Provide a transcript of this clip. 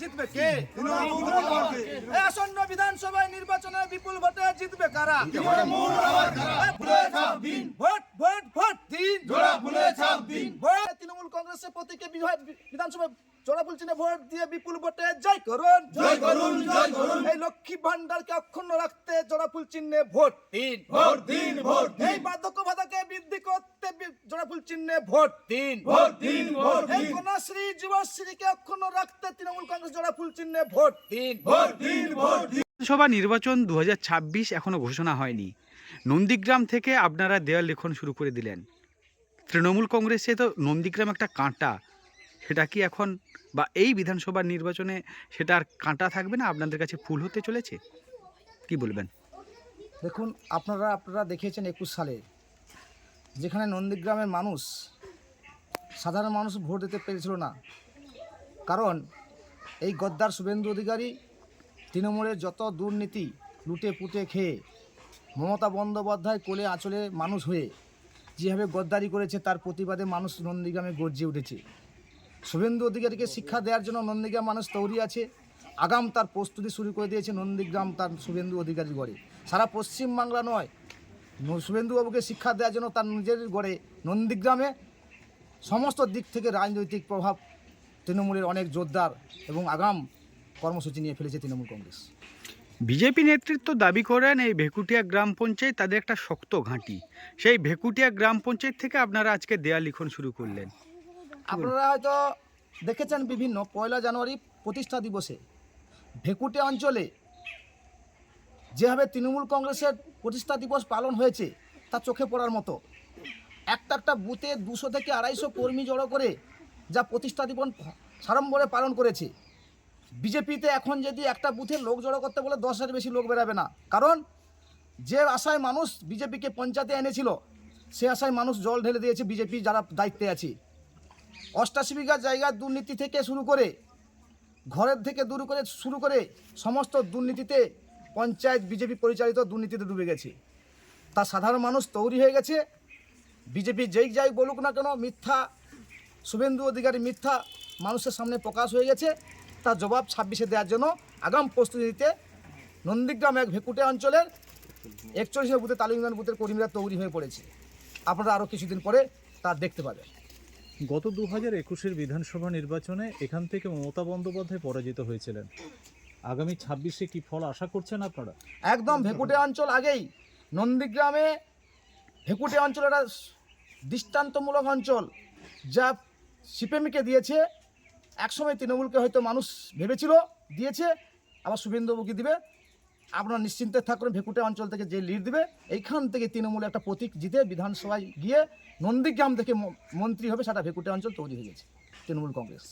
জিতবে কে? আসন্ন বিধানসভায় নির্বাচনে বিপুল ভোটে জিতবে কারা? ভোট ভোট ভোট দিন। তৃণমূল কংগ্রেসের প্রতীকে বিধানসভা চড়াপুল চিহ্নে ভোট দিয়ে বিপুল ভোটে জয় করুন। জয় করুন জয় করুন। এই লক্ষ্মী ভান্ডারকে অক্ষুণ্ণ রাখতে জোড়াফুল চিহ্নে ভোট দিন। ভোট দিন ভোট এই বার্ধক্য ভাতাকে বৃদ্ধি করতে জোড়াফুল চিহ্নে ভোট দিন। ভোট দিন ভোট এই কন্যাশ্রী যুবশ্রীকে অক্ষুণ্ণ রাখতে তৃণমূল কংগ্রেস জোড়াফুল চিহ্নে ভোট দিন। ভোট দিন ভোট বিধানসভা নির্বাচন দু এখনও ঘোষণা হয়নি। নন্দীগ্রাম থেকে আপনারা দেয়াল লিখন শুরু করে দিলেন। তৃণমূল কংগ্রেসে তো নন্দীগ্রাম একটা কাঁটা। সেটা কি এখন বা এই বিধানসভার নির্বাচনে সেটা আর কাঁটা থাকবে না? আপনাদের কাছে ফুল হতে চলেছে? কি বলবেন? দেখুন আপনারা আপনারা দেখেছেন একুশ সালে যেখানে নন্দীগ্রামের মানুষ, সাধারণ মানুষ ভোট দিতে পেরেছিল না। কারণ এই গদ্দার শুভেন্দু অধিকারী তৃণমূলের যত দুর্নীতি, লুটে পুটে খেয়ে, মমতা বন্দ্যোপাধ্যায় কোলে আঁচলে মানুষ হয়ে যেভাবে গদ্দারি করেছে, তার প্রতিবাদে মানুষ নন্দীগ্রামে গর্জে উঠেছে। শুভেন্দু অধিকারীকে শিক্ষা দেওয়ার জন্য নন্দীগ্রাম মানুষ তৈরি আছে। আগাম তার প্রস্তুতি শুরু করে দিয়েছে নন্দীগ্রাম তার শুভেন্দু অধিকারী গড়ে সারা পশ্চিমবাংলা নয় শুভেন্দুবাবুকে শিক্ষা দেওয়ার জন্য তার নিজের গড়ে নন্দীগ্রামে সমস্ত দিক থেকে রাজনৈতিক প্রভাব তৃণমূলের অনেক জোরদার এবং আগাম কর্মসূচি নিয়ে ফেলেছে তৃণমূল কংগ্রেস। বিজেপি নেতৃত্ব দাবি করেন এই ভেকুটিয়া গ্রাম পঞ্চায়েত তাদের একটা শক্ত ঘাঁটি। সেই ভেকুটিয়া গ্রাম পঞ্চায়েত থেকে আপনারা আজকে দেয়াল লিখন শুরু করলেন। আপনারা হয়তো দেখেছেন বিভিন্ন পয়লা জানুয়ারি প্রতিষ্ঠা দিবসে ভেকুটে অঞ্চলে যেভাবে তৃণমূল কংগ্রেসের প্রতিষ্ঠা দিবস পালন হয়েছে, তা চোখে পড়ার মতো। একটা একটা বুথে দুশো থেকে আড়াইশো কর্মী জড়ো করে যা প্রতিষ্ঠা দিবস সাড়ম্বরে পালন করেছে। বিজেপিতে এখন যদি একটা বুথে লোক জড়ো করতে বলে দশ হাজার বেশি লোক বেরাবে না। কারণ যে আশায় মানুষ বিজেপিকে পঞ্চায়েতে এনেছিল, সে আশায় মানুষ জল ঢেলে দিয়েছে বিজেপি যারা দায়িত্বে আছে। অষ্টাশি বিঘা জায়গার দুর্নীতি থেকে শুরু করে, ঘরের থেকে দূর করে, শুরু করে সমস্ত দুর্নীতিতে পঞ্চায়েত বিজেপি পরিচালিত দুর্নীতিতে ডুবে গেছে। তা সাধারণ মানুষ তৈরি হয়ে গেছে। বিজেপি যেই যাই বলুক না কেন মিথ্যা, শুভেন্দু অধিকারী মিথ্যা মানুষের সামনে প্রকাশ হয়ে গেছে। তার জবাব ছাব্বিশে দেওয়ার জন্য আগাম প্রস্তুতি নন্দীগ্রাম এক ভেকুটে অঞ্চলের একচল্লিশে বুথে তালিমগান বুথের কর্মীরা তৈরি হয়ে পড়েছে। আপনারা আরও কিছুদিন পরে তা দেখতে পাবেন। গত দু হাজার একুশের বিধানসভা নির্বাচনে এখান থেকে মমতা বন্দ্যোপাধ্যায় পরাজিত হয়েছিলেন। আগামী ছাব্বিশে কি ফল আশা করছেন আপনারা? একদম ভেকুটে অঞ্চল আগেই। নন্দীগ্রামে ভেকুটে অঞ্চল একটা দৃষ্টান্তমূলক অঞ্চল, যা সিপিএমকে দিয়েছে। একসময় তৃণমূলকে হয়তো মানুষ ভেবেছিল, দিয়েছে। আবার শুভেন্দুবাবুকে দিবে। আপনারা নিশ্চিন্তে থাকুন, ভেকুটে অঞ্চল থেকে যে লিড দিবে, এইখান থেকে তৃণমূল একটা প্রতীক জিতে বিধানসভায় গিয়ে নন্দীগ্রাম থেকে মন্ত্রী হবে, সেটা ভেকুটে অঞ্চল তৈরি হয়ে গেছে, তৃণমূল কংগ্রেস।